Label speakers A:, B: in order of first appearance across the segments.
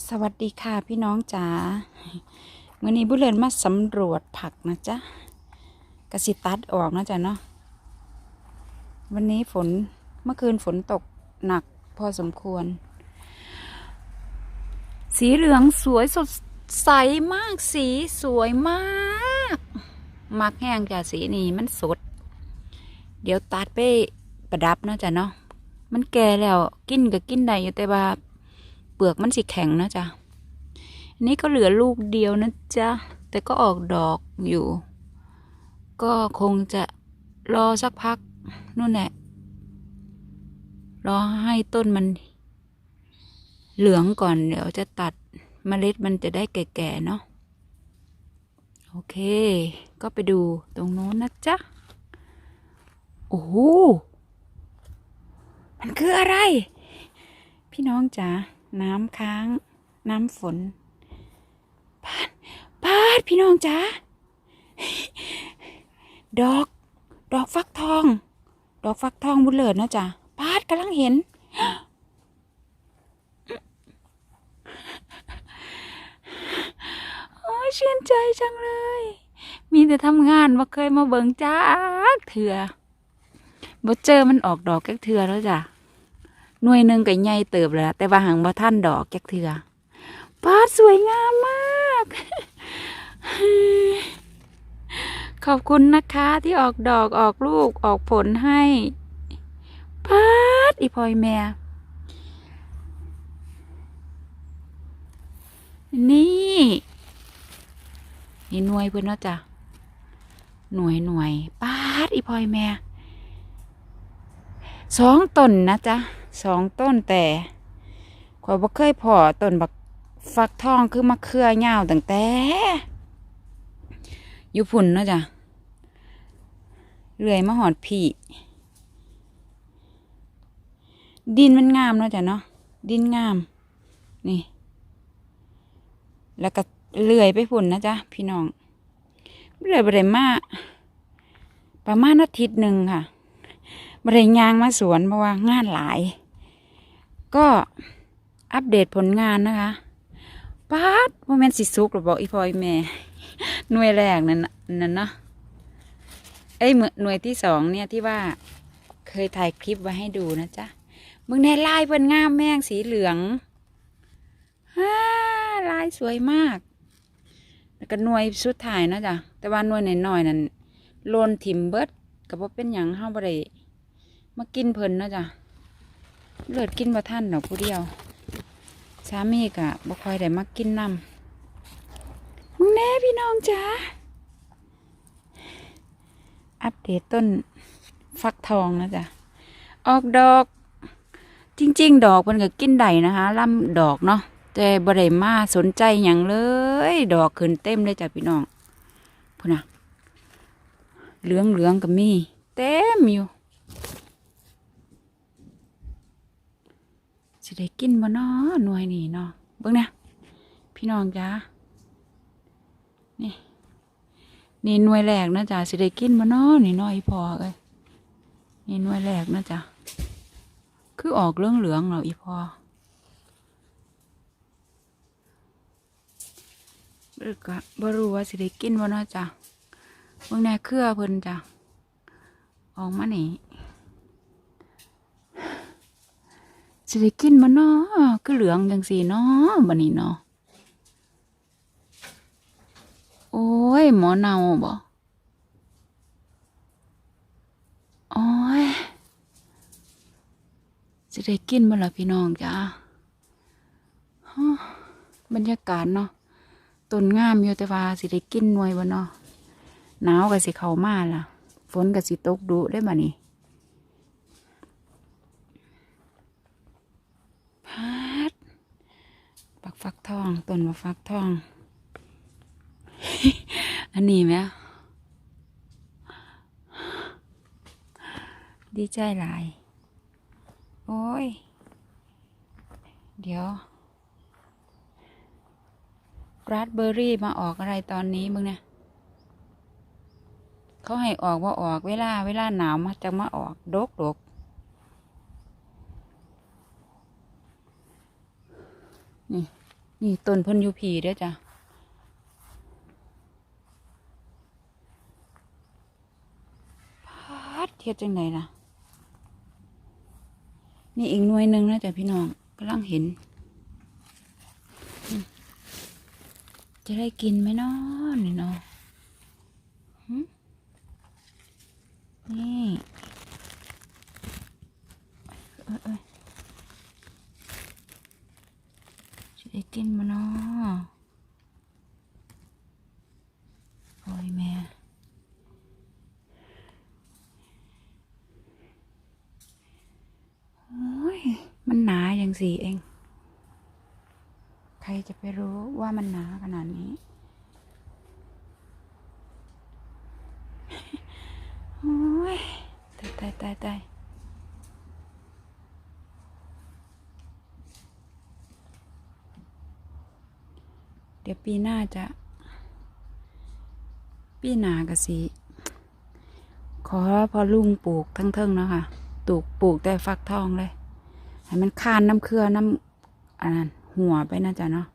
A: สวัสดีค่ะพี่น้องจ๋ามื่อนี้บุเลินมาสำรวจผักนะจ๊ะกระสิตัดออกนะจ๊ะเนาะวันนี้ฝนเมื่อคืนฝนตกหนักพอสมควร สีเหลืองสวยสดใสมากสีสวยมากมักแห้งจ้ะสีนี้มันสด เดี๋ยวตัดไปประดับนะจ๊ะเนาะมันแก่แล้วกินก็กินได้อยู่แต่ว่า ลือกมันสีแข็งนะจ๊ะอันนี้ก็เหลือลูกเดียวนะจ๊ะ แต่ก็ออกดอกอยู่ ก็คงจะรอสักพักนู่นแหละ รอให้ต้นมัน เหลืองก่อนเดี๋ยวจะตัดเมล็ดมันจะได้แก่ๆเนาะ โอเค ก็ไปดูตรงโน้นนะจ๊ะ โอ้โหมันคืออะไร พี่น้องจ๋า น้ำค้าง น้ำฝนปาดปาดพี่น้องจ๋าดอก ดอกฟักทอง ดอกฟักทองบุญเลิศนะจ๊ะปาดกำลังเห็น โอ้ยชื่นใจจังเลย มีแต่ทำงานมาเคยมาเบิงจ้าเถื่อบ่เจอมันออกดอกแก๊กเถื่อแล้วจ้ะ หน่วยหนึ่งก็ใหญ่เติบแล้ว แต่ว่าหังบ่ท่านดอกจักเถื่อปาดสวยงามมาก ขอบคุณนะคะที่ออกดอกออกลูกออกผลให้ปาดอีพอยแม่นี่นี่หน่วยเพื่อนเนาะจ้ะหน่วยหน่วยปาดอีพอยแม่สองต้นนะจ๊ะ สองต้นแต่ข่อยบ่เคยพอต้นบักฟักทองคือมะเขือยาวตั้งแต่ อยู่พุ่นเนาะจ๊ะเลื่อยมาหอดพี่ ดินมันงามเนาะจ๊ะเนาะดินงาม นี่ แล้วก็เลื่อยไปพุ่นนะจ๊ะพี่น้องเลื่อยไปได้มาประมาณอาทิตย์หนึ่งค่ะบริยางมาสวนเพราะว่างานหลาย ก็อัปเดตผลงานนะคะป้าดโมเมนต์สิสุกหรือบอกอีพอยแม่หน่วยแรกนั่นนั่นเนาะเอ้หน่วยที่สองเนี่ยที่ว่าเคยถ่ายคลิปไว้ให้ดูนะจ๊ะมึงแน่ลายเพิ่นงามแม่งสีเหลืองฮ่าลายสวยมาก แล้วก็หน่วยสุดท้ายนะจ๊ะแต่ว่าหน่วยหน้อยๆนั่นโลนทิมเบิดก็บ่เป็นหยังเฮาบ่ได้มากินเพิ่นนะจ้ะ เลือดกินบ่ท่านดอกผู้เดียวสามีกะบ่ค่อยได้มากินนำมึงแน่พี่น้องจ้าอัปเดตต้นฟักทองนะจ๊ะออกดอก จริง ๆ ดอกมันก็กินได้นะคะลำดอกเนาะแต่บ่ได้มาสนใจอย่างเลย ดอกขึ้นเต็มเลยจ้ะพี่น้องพุ่นน่ะเหลืองเหลืองๆก็มี เต็มอยู่ สิได้กินบ่เนาะหน่วยนี่เนาะเบิ่งนะพี่น้องจ้านี่นี่หน่วยแรกนะจ๊ะสิได้กินบ่เนาะนี่น้อยพอเอ้ยนี่หน่วยแรกนะจ๊ะคือออกเหลืองเหลืองๆแล้วอีพอเบิกก็บ่รู้ว่าสิได้กินบ่เนาะจ้ะเบิ่งแน่เครือเพิ่นจ้ะออกมานี่ สิได้กินมาเนาะคือเหลืองจังสีเนาะบันนี้เนาะโอ้ย หมอเนาบ่โอ้ยสิได้กินมาละพี่น้องจ้าฮะบรรยากาศเนาะต้นงามอยู่แต่ว่าสิได้กินหน่วยบ่เนาะหนาวก็สิเข้ามาล่ะ ฝนก็สิตกดุได้บ่นี้ พัดปักฟักท องต้นมาฟักทอง อันนี้ไหมดีใจหลาย โอ้ย เดี๋ยวราสเบอร์รี่มาออกอะไรตอนนี้มึงเนี่ยเขาให้ออกว่าออกเวลา เวลาหนาวมาจะมาออกดกดก นี่ต้นพ่นยูพีเด้อจ้ะพัดเทียดจังไหนล่ะ นี่อีกหน่วยหนึ่งนะจ๊ะพี่น้องกำลังเห็น จะได้กินไหมนาะนี่เนาะหึนี่เอ้ยเอ้ยจะ ได้กินมเนาะโอ้ยแม่โอ้ย มันหนาอย่างสี่เอง ใครจะไปรู้ว่ามันหนาขนาดนี้ โอ้ย ตายตายตายตาย เดี๋ยวปีหน้าจะ ปีหนากะสิขอพอลุงปลูกทั้งเทิงๆเนาะคะปลูกปลูกแต่ฟักทองเลย ให้มันคานน้ำเครือน้ำอันนั้นหัวไปนะจ๊ะเนาะ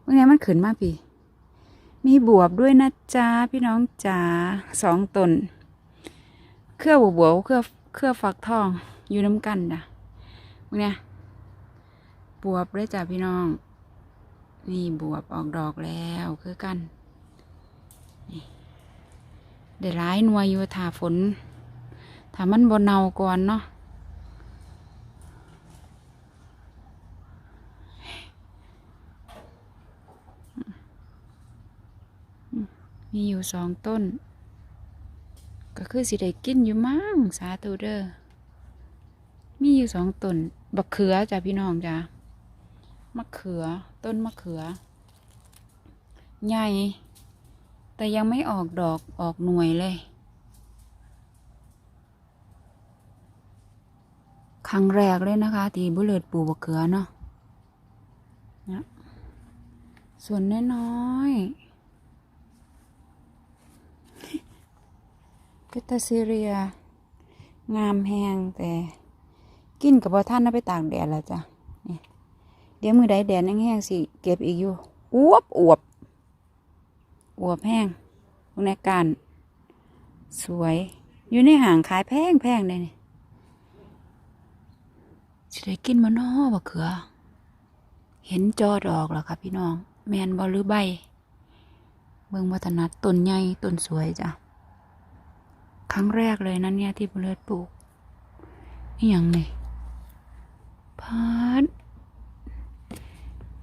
A: เมื่อไงมันขึ้นมากพี่มีบวบด้วยนะจ๊ะพี่น้องจ๋าสองตน เครือบวบวเครือเครือฟักทองอยู่น้ำกันจ้ะเมื่อไงบวบเลยจ้ะพี่น้อง นี่บวบออกดอกแล้วคือกันนี่ได้ร้ายนัวยอยู่ถ้าฝนถ้ามันบนเนาก่อนเนาะมีอยู่สองต้น ก็คือสิได้กินอยู่มั้งสาธุเด้อมีอยู่สองต้นบักเขือจ้ะพี่น้องจ้ะ มะเขือ ต้นมะเขือ ใหญ่ แต่ยังไม่ออกดอกออกหน่วยเลย ครั้งแรกเลยนะคะ ที่บุเลิดปลูกบักเขือเนาะนะส่วนน้อยๆพิตาซีเรีย งามแหงแต่ กินกับพอท่านน่าไปตากแดดแล้วจ้ะ เดี๋ยวมือใดแดดแห้งๆสิ เก็บอีกอยู่อวบอวบอวบแห้งพวกนี้การ สวยอยู่ในห่างขายแพงแพงเลยนี่สิได้กินมาน้อบะเขือ เห็นจอดอกแล้วค่ะพี่น้อง แมนบอลหรือใบเบิ่งวัฒนัดต้นใหญ่ต้นสวยจ้ะ ครั้งแรกเลยนะเนี่ยที่บุเลิศปลูก นี่ยังนี่พัด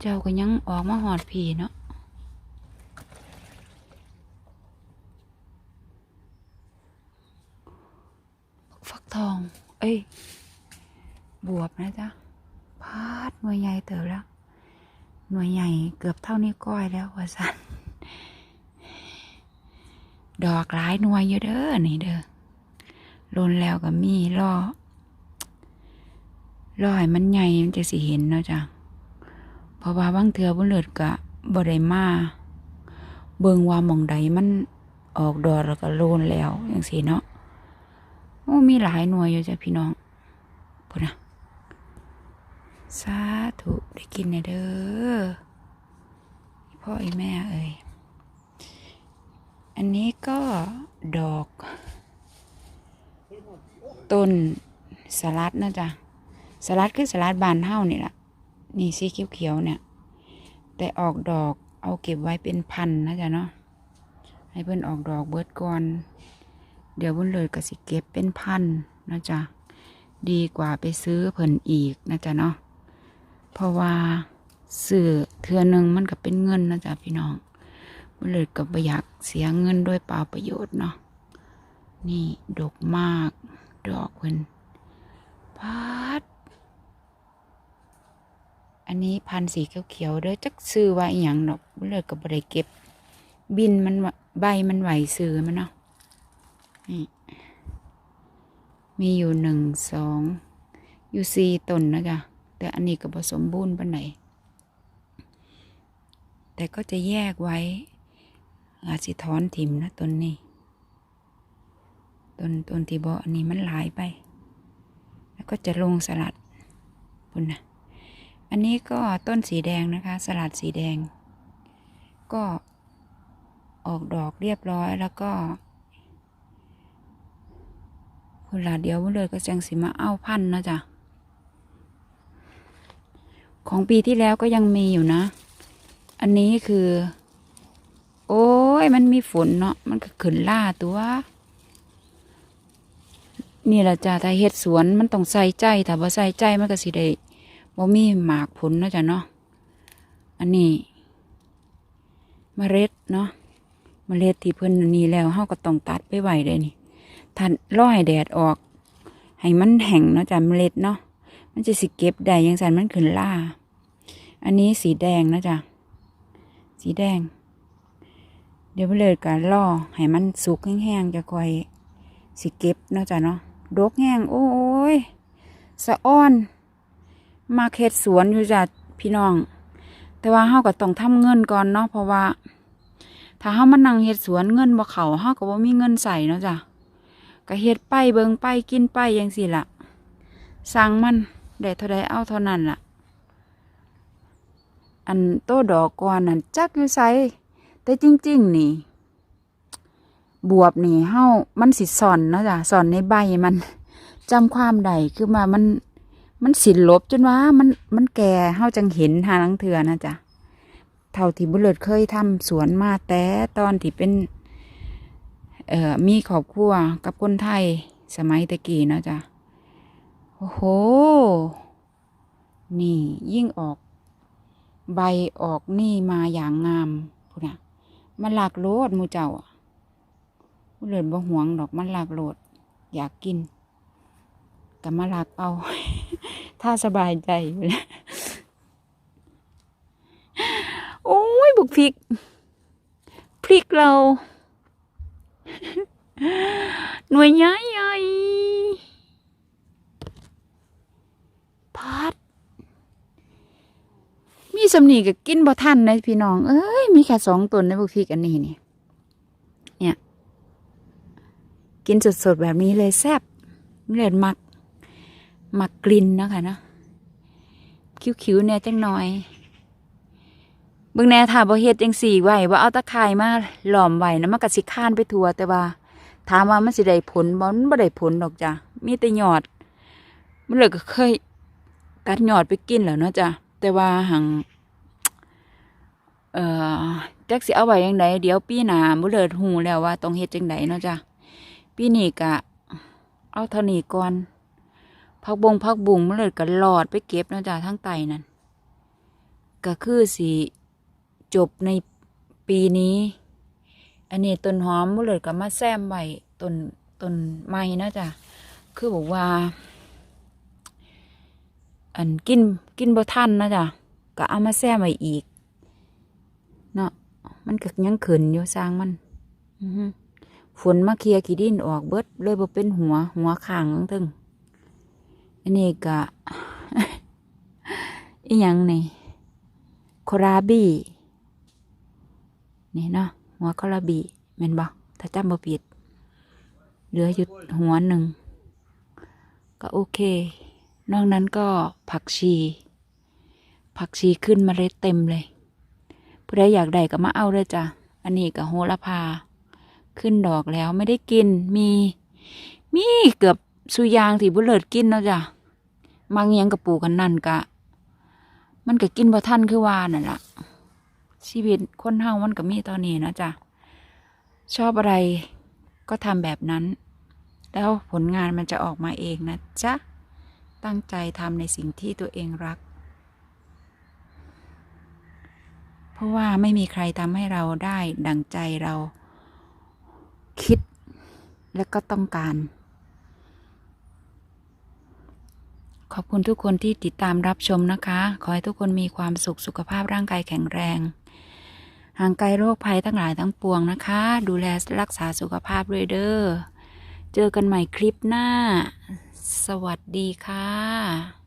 A: เจ้าก็ยังออกมาหอดผีเนาะฟักทอง เอ้ย บวบนะจ๊ะพัดหน่วยใหญ่เติบแล้ว หน่วยใหญ่เกือบเท่านี้ก้อยแล้วว่าสันดอกหลายหน่วยอยู่เด้อนี่เด้อลนแล้วก็มีล่อล่อให้มันใหญ่มันจะสิเห็นเนาะจ้ะ เพราะว่าบางเทือบุญเลิศกะบ่ได้มาเบิ่งว่าหมองใดมันออกดอกแล้วก็โลนแล้วอย่างสีเนาะโอ้มีหลายหน่วยอยู่จ้ะพี่น้องพุ่นนะสาธุได้กินเนี่ยเด้อพ่อไอ้แม่เอ้ยอันนี้ก็ดอก ต้นสลัดนะจ๊ะสลัดคือสลัดบานเฮ้านี่แหละ นี่สีเขียวๆเนี่ย แต่ออกดอกเอาเก็บไว้เป็นพันนะจ๊ะเนาะให้เพิ่อนออกดอกเบิดก่อน เดี๋ยวบุญเลยก็สิเก็บเป็นพันนะจ๊ะดีกว่าไปซื้อเพิ่นอีกนะจ๊ะเนาะเพราะว่าซื้อเทือหนึ่งมันก็เป็นเงินนะจ๊ะพี่น้องมันเลยกับอยากเสียเงินโดยเปล่าประโยชน์เนาะนี่ดกมากดอกเพิ่นพัด อันนี้พันสีเขียวๆเด้อจักซื้อว่าอหย่างดอกมันเลยกับบได้เก็บ บินมันใบมันไหวซื้อมันเนาะนี่มีอยู่หนึ่งสองอยู่สี่ต้นนะจ๊ะแต่อันนี้ก็ผสมบูรณ์ปานไหนแต่ก็จะแยกไว้อาสิถอนถิ่มนะต้นนี้ต้นต้นที่บออันนี้มันหลายไป แล้วก็จะลงสลัดปุ่นนะ อันนี้ก็ต้นสีแดงนะคะ สลัดสีแดง ก็ออกดอกเรียบร้อยแล้วก็คุณลาเดียวเลยก็จังสิมาเอาพันนะจ๊ะ ของปีที่แล้วก็ยังมีอยู่นะ อันนี้คือ โอ้ยมันมีฝนเนาะมันก็ขึ้นล่าตัว นี่แหละจ้ะถ้าเฮ็ดสวนมันต้องใส่ใจถ้าบ่ใส่ใจมันก็สิได้ บ่มีหมากผลนะจ้ะเนาะ อันนี้มเมล็ดเนาะมเมล็ดที่เพิ่นนี่แล้วเฮาก็ต้องตัดไปไว้เลยนี่ถ้าร้อยแดดออก ให้มันแห้งเนาะจ้ะเมล็ดเนาะ มันจะสิเก็บได้ยังสันมันขึ้นล่า อันนี้สีแดงนะจ๊ะ สีแดง เดี๋ยวไปเลยกันล่อให้มันสุกแห้งๆจะคอยสิเก็บเนาะจ๊ะเนาะดกแห้งโอ้ยสะอ้อน มาเขตสวนอยู่จ้ะพี่น้อง แต่ว่าเฮาก็ต้องทำเงินก่อนเนาะเพราะว่า ถ้าเฮามานั่งเฮ็ดสวนเงินบ่เข้าเฮาก็บ่มีเงินใส่เนาะจ้ะก็เฮ็ดไปเบิงไปกินไปจังซี่ล่ะสั่งมันได้เท่าใดเอาเท่านั้นล่ะ อันโตดอกก่อนนั่นจักอยู่ไสแต่จริง ๆ นี่ บวบนี่เฮามันสิสอนเนาะจ้ะสอนในใบมันจำความใดคือมามัน มันสิลบจนว่ามันมันแก่เฮาจังเห็นหาลังเถือนะจ๊ะเท่าที่บุเลิศเคยทำสวนมาแต่ตอนที่เป็น เอ่อมีครอบครัวกับคนไทยสมัยตะกี้เนาะจ้ะโอ้โห นี่ยิ่งออก ใบออกนี่มาอย่างงามพูดนะมันหลากโลดมูเจ้าอะผู้เลินบ่หวงดอกมันหลากโลด อยากกินก็มาหลากเอา ถ้าสบายใจอยู่แล้วโอ้ยบุกพริก พริกเรา หน่วยใหญ่ใหญ่พัด มีสำนีก็กินบ่ทันนะพี่น้อง เอ้ย มีแค่สองตนในบุกพริกอันนี้นี่เนี่ย กินสดๆแบบนี้เลยแซ่บเลือดมัก มักกลิ่นเนาะคะเนาะคิ้วๆเนี่ยจังหน่อยเบิ่งแน่ถ้าบ่เฮ็ดจังสี่ไว้ว่าเอาตะไคร้มาหลอมไว้นะมันก็สิค้านไปทั่วแต่ว่า ถามว่ามันสิได้ผลบ่มันบ่ได้ผลดอกจ้ะมีแต่หยอด มันเลยก็เคยกัดหยอดไปกินแล้วเนาะจ้ะแต่ว่าหังเอ่อจักสิเอาไว้ยังไงเดี๋ยวปีหน้าบ่เลิศฮู้แล้วว่าต้องเฮ็ดจังไดเนาะจ้ะปีนี้ก็เอาเท่านี้ก่อน พักบงพักบุงมันเลยก็หลอดไปเก็บนะจ้ะทั้งไตนั่นก็คือสิจบในปีนี้ อันนี้ต้นหอมมันเลยก็มาแซมไว้ต้นต้นไม้นะจ้ะคือบอกว่า อันกินกินบ่ทันนะจ้ะก็เอามาแซมไว้อีกเนาะมันก็ยังขืนอยู่สร้างมันฝนมาเคลียร์ขี้ดินออกเบิดเลยบ่เป็นหัวหัวข้างทั้งทึง อันนี้ก็อีหยังนี่โคราบีนี่เนาะหัวโคราบีแม่นบ่ถ้าจำบ่ผิด เหลืออยู่หัวหนึ่ง ก็โอเค นอกนั้นก็ผักชี ผักชีขึ้นมาเลยเต็มเลยผู้ใดอยากได้ก็มาเอาเลยจ้ะอันนี้ก็โหระพา ขึ้นดอกแล้วไม่ได้กินมี มีเกือบสุยางที่บุเลิศกินเนาะจ้ะ บางยังกับปลูกกันนั่นกะ มันก็กินบ่ทันคือว่านั่นละชีวิตคนเฮามันก็มีตอนนี้นะจ๊ะชอบอะไรก็ทำแบบนั้น แล้วผลงานมันจะออกมาเองนะจ๊ะ ตั้งใจทำในสิ่งที่ตัวเองรัก เพราะว่าไม่มีใครทำให้เราได้ดังใจเราคิดและก็ต้องการ ขอบคุณทุกคนที่ติดตามรับชมนะคะ ขอให้ทุกคนมีความสุขสุขภาพร่างกายแข็งแรง ห่างไกลโรคภัยทั้งหลายทั้งปวงนะคะ ดูแลรักษาสุขภาพด้วยเด้อ เจอกันใหม่คลิปหน้า สวัสดีค่ะ